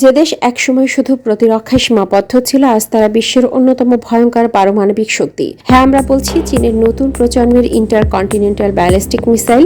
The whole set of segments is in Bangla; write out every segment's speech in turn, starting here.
যে দেশ একসময় শুধু প্রতিরক্ষায় সীমাবদ্ধ ছিল, আজ তারা বিশ্বের অন্যতম ভয়ঙ্কর পারমাণবিক শক্তি। হ্যাঁ আমরা বলছি চীনের নতুন প্রজন্মের intercontinental ballistic missile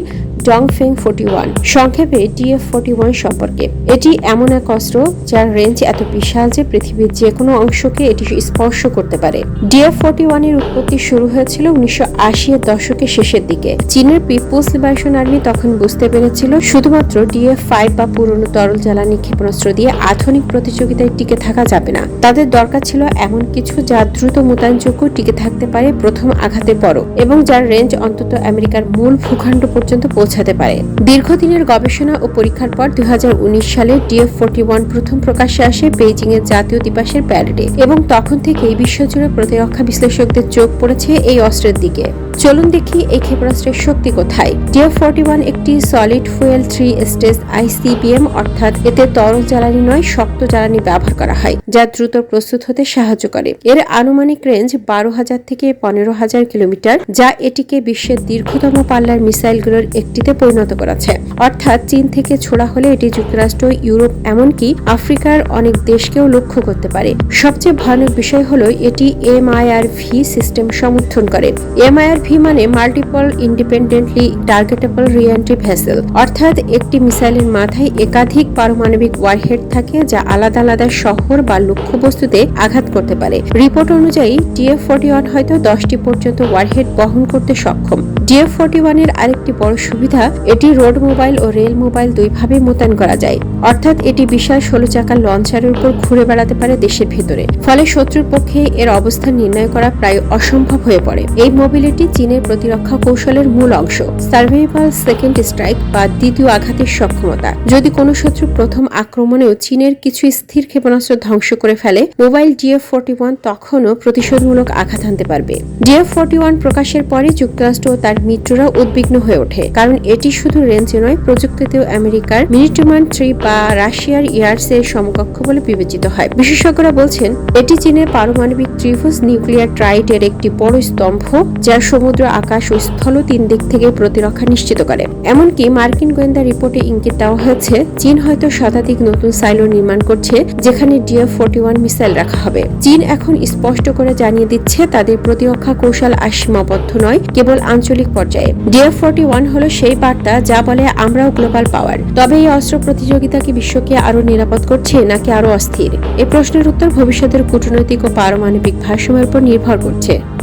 Dongfeng forty one, সংক্ষেপে ডিএফ ফোর্টি ওয়ান সম্পর্কে। এটি এমন এক অস্ত্র যার রেঞ্জ এত বিশাল যে পৃথিবীর যে কোনো অংশকে এটি স্পর্শ করতে পারে। ডিএফ ফোর্টি ওয়ানের উৎপত্তি শুরু হয়েছিল উনিশশো আশি এর দশকের শেষের দিকে। চীনের পিপুলস লিবারেশন আর্মি তখন বুঝতে পেরেছিল, শুধুমাত্র ডিএফ ফাইভ বা পুরনো তরল জ্বালানি ক্ষেপণাস্ত্র দিয়ে আধুনিক প্রতিযোগিতায় টিকে থাকা যাবে না। তাদের দরকার ছিল এমন কিছু যা দ্রুত মোতায়েনযোগ্য টিকে থাকতে পারে প্রথম আঘাতে পরও এবং যার রেঞ্জ অন্তত আমেরিকার মূল ভূখণ্ড পর্যন্ত পৌঁছাতে পারে। দীর্ঘদিনের গবেষণা ও পরীক্ষার পর দু হাজার উনিশ সালে ডিএফ ফোর্টি প্রথম প্রকাশ্যে আসে বেইজিং এর জাতীয় দিবসের প্যারেডে এবং তখন থেকেই বিশ্বজুড়ে প্রতিরক্ষা বিশ্লেষকদের চোখ পড়েছে এই অস্ত্রের দিকে। চলুন দেখি এই ক্ষেপণাস্ত্রের শক্তি কোথায়। ডিএফ ফোর্টি একটি solid fuel three stage ICBM অর্থাৎ এতে তরল জ্বালানি নয় শক্ত জ্বালানি ব্যবহার করা হয়, যা দ্রুত প্রস্তুত হতে সাহায্য করে। এর আনুমানিক রেঞ্জ বারো হাজার থেকে পনেরো হাজার কিলোমিটার, যা এটিকে বিশ্বের দীর্ঘতম পাল্লার মিসাইলগুলোর একটিতে পরিণত করেছে। অর্থাৎ চীন থেকে ছোড়া হলে এটি যুক্তরাষ্ট্র, ইউরোপ, এমনকি আফ্রিকার অনেক দেশকেও লক্ষ্য করতে পারে। সবচেয়ে ভয়ানক বিষয় হলো এটি এমআইআর ভি সিস্টেম সমর্থন করে। এমআইআর ভি মানে multiple independently targetable reentry vessel, অর্থাৎ একটি মিসাইলের মাথায় একাধিক পারমাণবিক ওয়ারহেড থাকে যা আলাদা আলাদা শহর বা লক্ষ্যবস্তুতে আঘাত করতে পারে। রিপোর্ট অনুযায়ী ডিএফ ফোর্টি ওয়ান হয়তো দশটি পর্যন্ত ওয়ারহেড বহন করতে সক্ষম। ডিএফ ফোর্টি ওয়ানের আরেকটি বড় সুবিধা, এটি রোড মোবাইল ও রেল মোবাইল দুইভাবে মোতায়েন করা যায়। অর্থাৎ এটি বিশাল ষোলো চাকার লঞ্চারের উপর ঘুরে বেড়াতে পারে দেশের ভেতরে। ফলে শত্রুর পক্ষে এর অবস্থান নির্ণয় করা প্রায় অসম্ভব হয়ে পড়ে। এই মোবিলিটি চীনের প্রতিরক্ষা কৌশলের মূল অংশ। সার্ভাইভাল সেকেন্ড স্ট্রাইক বা দ্বিতীয় আঘাতের সক্ষমতা। যদি কোনো শত্রু প্রথম আক্রমণেও চীনের কিছু স্থির ক্ষেপণাস্ত্র ধ্বংস করে ফেলে। মোবাইল ডিএফ ফোর্টি ওয়ান তখনও প্রতিশোধমূলক আঘাত আনতে পারবে। ডিএফ ফোর্টি ওয়ান প্রকাশের পরে যুক্তরাষ্ট্র ও তার মিত্ররা উদ্বিগ্ন হয়ে ওঠে, কারণ এটি শুধু রেঞ্জে নয়, প্রযুক্তিতেও আমেরিকার মিনিটমান থ্রি বা রাশিয়ার ইয়ার্স এর সমকক্ষ বলে বিবেচিত হয়। বিশেষজ্ঞরা বলছেন, এটি চীনের পারমাণবিক ত্রিভুজ নিউক্লিয়ার ট্রাইড ট্রাইটের একটি বড় স্তম্ভ, যা সমুদ্র, আকাশ ও স্থল তিন দিক থেকে প্রতিরক্ষা নিশ্চিত করে। এমনকি মার্কিন গোয়েন্দা রিপোর্টে ইঙ্গিত দেওয়া হয়েছে, চীন হয়তো শতাধিক নতুন সাইলো নির্মাণ করছে, যেখানে ডিএফ ফোর্টি ওয়ান মিসাইল রাখা হবে। চীন এখন স্পষ্ট করে জানিয়ে দিচ্ছে তাদের প্রতিরক্ষা কৌশল আর সীমাবদ্ধ নয়, কেবল আঞ্চলিক পর্যায়ে। ডিএফ ফোর্টি ওয়ান হলো সেই বার্তা যা বলে আমরাও গ্লোবাল পাওয়ার তবে এই অস্ত্র প্রতিযোগিতা কি বিশ্বকে আরও নিরাপদ করছে নাকি আরও অস্থির? এ প্রশ্নের উত্তর ভবিষ্যতের কূটনৈতিক ও পারমাণবিক ভারসাম্যের উপর নির্ভর করছে।